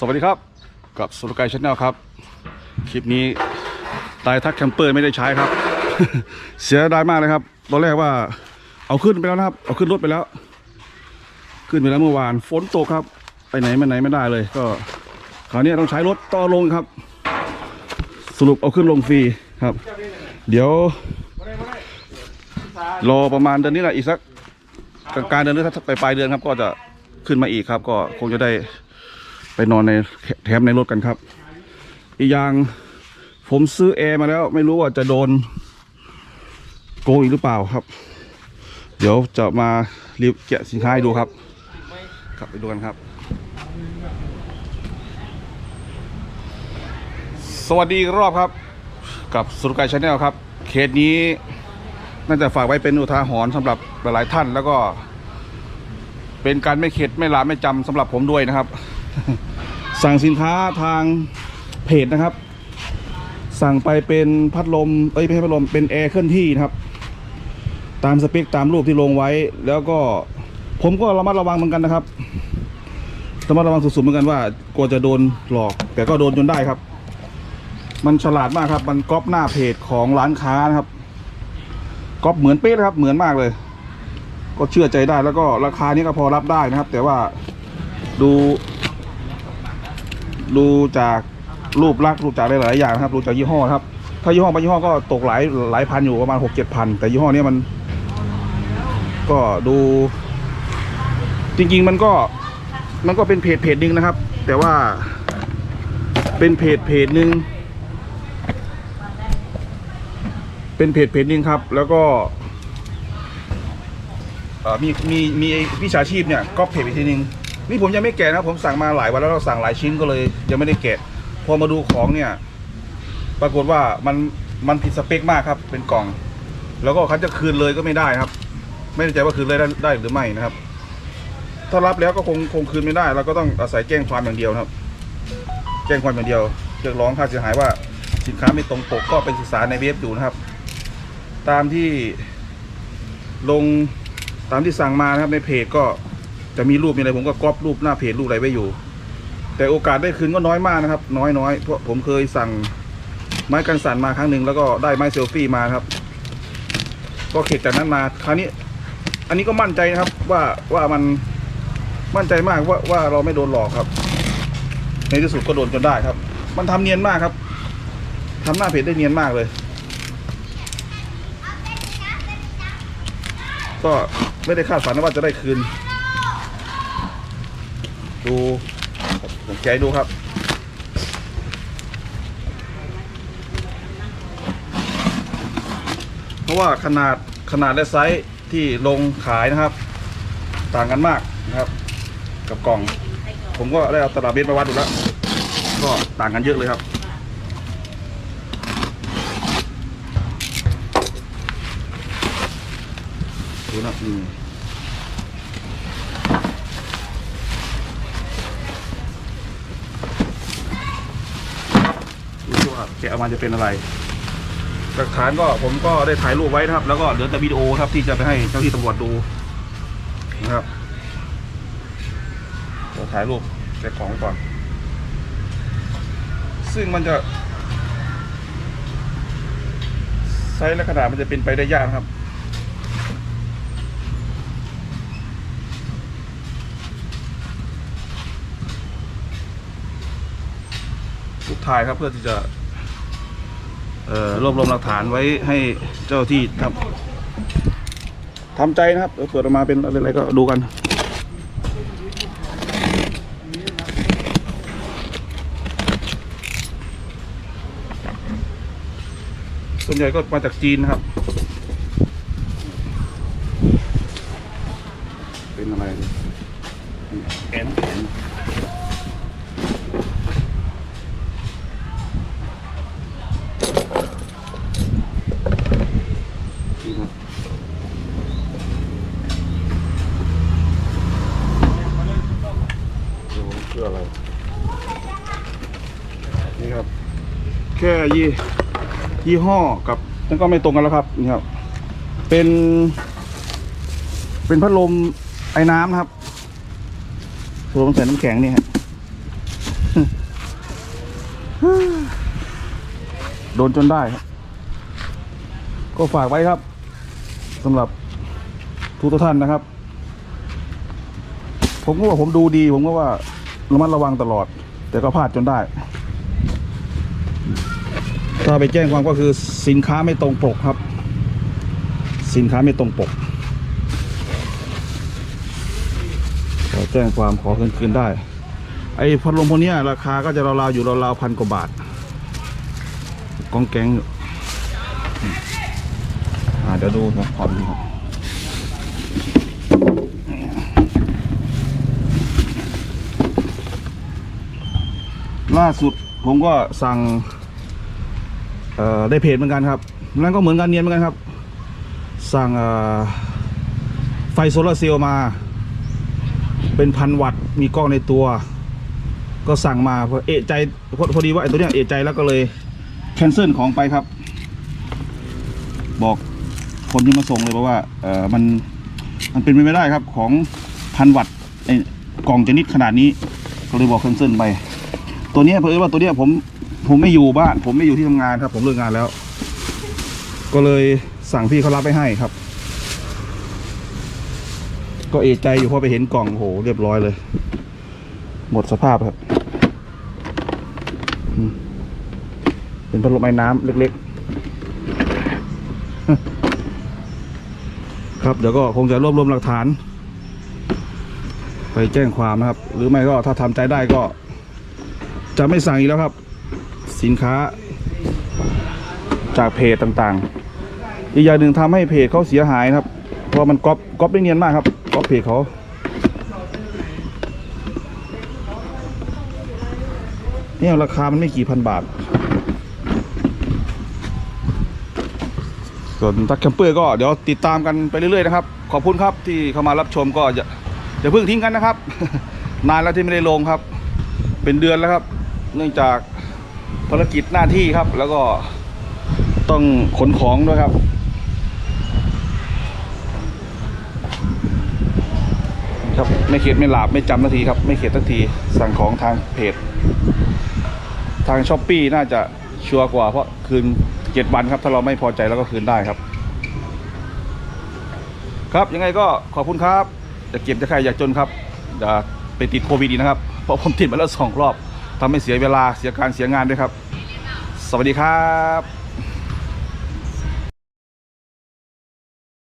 สวัสดีครับ กับสุรกายชาแนลครับ คลิปนี้ตายทักแคมเปอร์ไม่ได้ใช้ครับ เสียดายมากเลยครับ ตอนแรกว่าเอาขึ้นไปแล้วนะครับ เอาขึ้นรถไปแล้ว ขึ้นไปแล้วเมื่อวานฝนตกครับ ไปไหนมาไหนไม่ได้เลย ก็คราวนี้ต้องใช้รถต่อลงครับ สรุปเอาขึ้นลงฟรีครับ เดี๋ยว รอประมาณเดือนนี้แหละอีกสักกลางๆเดือนหรือถ้าไปปลายเดือนครับ ก็จะขึ้นมาอีกครับ ก็คงจะได้ ไปนอนในแถมในรถกันครับ อีกอย่างผมซื้อแอร์มาแล้ว ไม่รู้ว่าจะโดนโกงอีกหรือเปล่าครับ เดี๋ยวจะมารีบแกะสินค้าให้ดูครับครับไปดูกันครับ สวัสดีรอบครับ กับสุรกายชาแนลครับ เคสนี้น่าจะฝากไว้เป็นอุทาหรณ์สำหรับหลายท่านแล้วก็ เป็นการไม่เข็ดไม่ลาไม่จำสำหรับผมด้วยนะครับ สั่งสินค้าทางเพจนะครับ สั่งไปเป็นพัดลมเอ้ยไม่ใช่พัดลมเป็นแอร์เคลื่อนที่นะครับ ตามสเปคตามรูปที่ลงไว้ แล้วก็ผมก็ระมัดระวังเหมือนกันนะครับระมัดระวังสุดๆเหมือนกันว่ากลัวจะโดนหลอก แต่ก็โดนจนได้ครับ มันฉลาดมากครับ มันก๊อปหน้าเพจของร้านค้านะครับก็เหมือนเป๊ะครับ เหมือนมากเลย ก็เชื่อใจได้แล้วก็ราคานี้ก็พอรับได้นะครับ แต่ว่าดู ดูจากรูปลักษณ์รูจากหลายๆอย่างนะครับดูจากยี่ห้อนะครับ ถ้ายี่ห้อบางยี่ห้อก็ตกหลายหลายพันอยู่ประมาณหกเจ็ดพันแต่ยี่ห้อนี้มัน ก็ดู จริง ๆ มันก็มันก็เป็นเพจเพจหนึ่งนะครับ แต่ว่าเป็นเพจเพจหนึ่งเป็นเพจเพจหนึ่งครับ แล้วก็มีมีมีวิชาชีพเนี่ยก็เพจอีกทีหนึง นี่ผมยังไม่แกะนะ ผมสั่งมาหลายวันแล้วเราสั่งหลายชิ้นก็เลย ยังไม่ได้แกะ พอมาดูของเนี่ย ปรากฏว่ามันมันผิดสเปคมากครับ เป็นกล่อง แล้วก็เขาจะคืนเลยก็ไม่ได้ครับ ไม่แน่ใจว่าคืนเลยได้ได้หรือไม่นะครับ ถ้ารับแล้วก็คงคงคืนไม่ได้ เราก็ต้องอาศัยแจ้งความอย่างเดียวนะครับ แจ้งความอย่างเดียวเรียกร้องค่าเสียหายว่าสินค้าไม่ตรงปกก็ไปศึกษาในเว็บอยู่นะครับ ตามที่ลงตามที่สั่งมานะครับในเพจก็ จะมีรูปมีอะไรผมก็ก๊อปรูปหน้าเพจรูปอะไรไว้อยู่ แต่โอกาสได้คืนก็น้อยมากนะครับ น้อยน้อยเพราะผมเคยสั่งไม้กันสั่นมาครั้งหนึ่งแล้วก็ได้ไม้เซลฟี่มาครับ ก็เข็ดจากนั้นมาคราวนี้ อันนี้ก็มั่นใจนะครับว่าว่ามันมั่นใจมากว่าว่าเราไม่โดนหลอกครับ ในที่สุดก็โดนจนได้ครับ มันทำเนียนมากครับทำหน้าเพจได้เนียนมากเลย ก็ไม่ได้คาดฝันว่าจะได้คืน ดูผมแกะให้ดูครับเพราะว่าขนาดขนาดและไซส์ที่ลงขายนะครับ ต่างกันมากนะครับ กับกล่อง ผมก็ได้เอาตลับเมตรมาวัดดูแล้วก็ต่างกันเยอะเลยครับดูนะอื แกะออกมาจะเป็นอะไรหลักฐานก็ผมก็ได้ถ่ายรูปไว้นะครับ แล้วก็เหลือแต่วิดีโอครับที่จะไปให้เจ้าที่ตำรวจดูนะครับเดี๋ยวถ่ายรูปแกะของก่อน ซึ่งมันจะไซส์และขนาดมันจะเป็นไปได้ยากครับรูปถ่ายครับเพื่อที่จะ รวบรวมหลักฐานไว้ให้เจ้าที่ทำทำใจนะครับเดี๋ยวเปิดออกมาเป็นอะไรก็ดูกันส่วนใหญ่ก็มาจากจีนครับ เป็นอะไรแอนแอน นี่ครับดูเพื่ออะไร นี่ครับ แค่ยี่ยี่ห้อกับนั่นก็ไม่ตรงกันแล้วครับนี่ครับ เป็น เป็นพัดลมไอ้น้ำนะครับพัดลมใส่น้ำแข็งนี่ฮะโดนจนได้ครับ ก็ฝากไว้ครับสำหรับทุกท่านนะครับ ผมก็ว่าผมดูดี ผมก็ว่าระมัดระวังตลอด แต่ก็พลาดจนได้ ถ้าไปแจ้งความก็คือสินค้าไม่ตรงปกครับ สินค้าไม่ตรงปกขอแจ้งความขอคืนคืนได้ ไอ้พัดลมพวกนี้ราคาก็จะราวๆอยู่ราวๆพันกว่าบาทกองแกงอ่าเดี๋ยวดูนะขอดูครับล่าสุดผมก็สั่ง ได้เพจเหมือนกันครับนั่นก็เหมือนกันเนียนเหมือนกันครับ สั่งไฟโซลาร์เซลล์มา เป็นพันวัตต์มีกล้องในตัว ก็สั่งมาพอเอะใจพอพอดีว่าไอ้ตัวเนี้ยเอะใจแล้วก็เลยแคนเซิลของไปครับ บอกคนที่มาส่งเลยบอกว่าเออมันมันเป็นไปไม่ได้ครับของพันวัตต์ไอ้กล่องชนิดขนาดนี้ก็เลยบอกแคนเซิลไป ตัวเนี้ยเพื่อว่าตัวเนี้ยผม ผมไม่อยู่บ้าน ผมไม่อยู่ที่ทำงานครับ ผมเลิกงานแล้ว ก็เลยสั่งพี่เขารับไปให้ครับ ก็เอใจอยู่พอไปเห็นกล่องโหเรียบร้อยเลย หมดสภาพครับ เป็นพัดลมไอ้น้ำเล็กๆ ครับเดี๋ยวก็คงจะรวบรวมหลักฐาน ไปแจ้งความนะครับ หรือไม่ก็ถ้าทำใจได้ก็ จะไม่สั่งอีกแล้วครับ สินค้า จากเพจต่างๆ อีกอย่างหนึ่งทำให้เพจเขาเสียหายนะครับ เพราะมันก๊อปก๊อปได้เนียนมากครับก๊อปเพจเขาเนี่ยราคามันไม่กี่พันบาท ส่วนทักแคมเปอร์ก็เดี๋ยวติดตามกันไปเรื่อยๆนะครับ ขอบคุณครับที่เข้ามารับชมก็อย่าอย่าเพิ่งทิ้งกันนะครับ นานแล้วที่ไม่ได้ลงครับ เป็นเดือนแล้วครับ เนื่องจาก ภารกิจหน้าที่ครับ แล้วก็ต้องขนของด้วยครับ ครับไม่เข็ดไม่หลาบไม่จำนาทีครับ ไม่เข็ดสักทีสั่งของทางเพจ ทางช้อปปีน่าจะชัวร์กว่าเพราะคืนเจ็ดวันครับ ถ้าเราไม่พอใจเราก็คืนได้ครับ ครับยังไงก็ขอบคุณครับ จะเก็บจะใครอยากจนครับอย่าไปติดโควิดอีนะครับ เพราะผมติดมาแล้วสองรอบ ทำให้เสียเวลาเสียการเสียงานด้วยครับ สวัสดีครับ